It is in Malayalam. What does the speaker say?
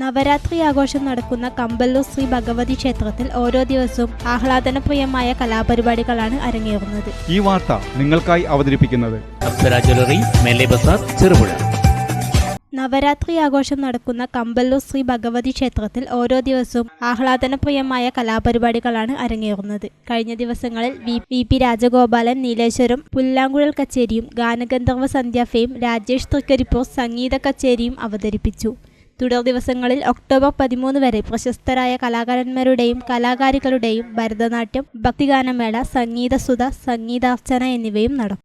നവരാത്രി ആഘോഷം നടക്കുന്ന കമ്പല്ലൂർ ശ്രീ ഭഗവതി ക്ഷേത്രത്തിൽ ഓരോ ദിവസവും ആഹ്ലാദനപ്രിയമായ കലാപരിപാടികളാണ് അരങ്ങേറുന്നത്. ഈ വാർത്ത നിങ്ങൾക്കായി അവതരിപ്പിക്കുന്നത് ചെറുപുഴ. നവരാത്രി ആഘോഷം നടക്കുന്ന കമ്പല്ലൂർ ശ്രീ ഭഗവതി ക്ഷേത്രത്തിൽ ഓരോ ദിവസവും ആഹ്ലാദനപ്രിയമായ കലാപരിപാടികളാണ് അരങ്ങേറുന്നത്. കഴിഞ്ഞ ദിവസങ്ങളിൽ V V P Rajagopalan Nileshwaram പുല്ലാങ്കുഴൽ കച്ചേരിയും ഗാനഗന്ധർവ സന്ധ്യാഫയും രാജേഷ് തൃക്കരിപ്പൂർ സംഗീത കച്ചേരിയും അവതരിപ്പിച്ചു. തുടർ ദിവസങ്ങളിൽ ഒക്ടോബർ പതിമൂന്ന് വരെ പ്രശസ്തരായ കലാകാരന്മാരുടെയും കലാകാരികളുടെയും ഭരതനാട്യം ഭക്തിഗാനമേള സംഗീതസുത സംഗീതാർച്ചന എന്നിവയും നടക്കും.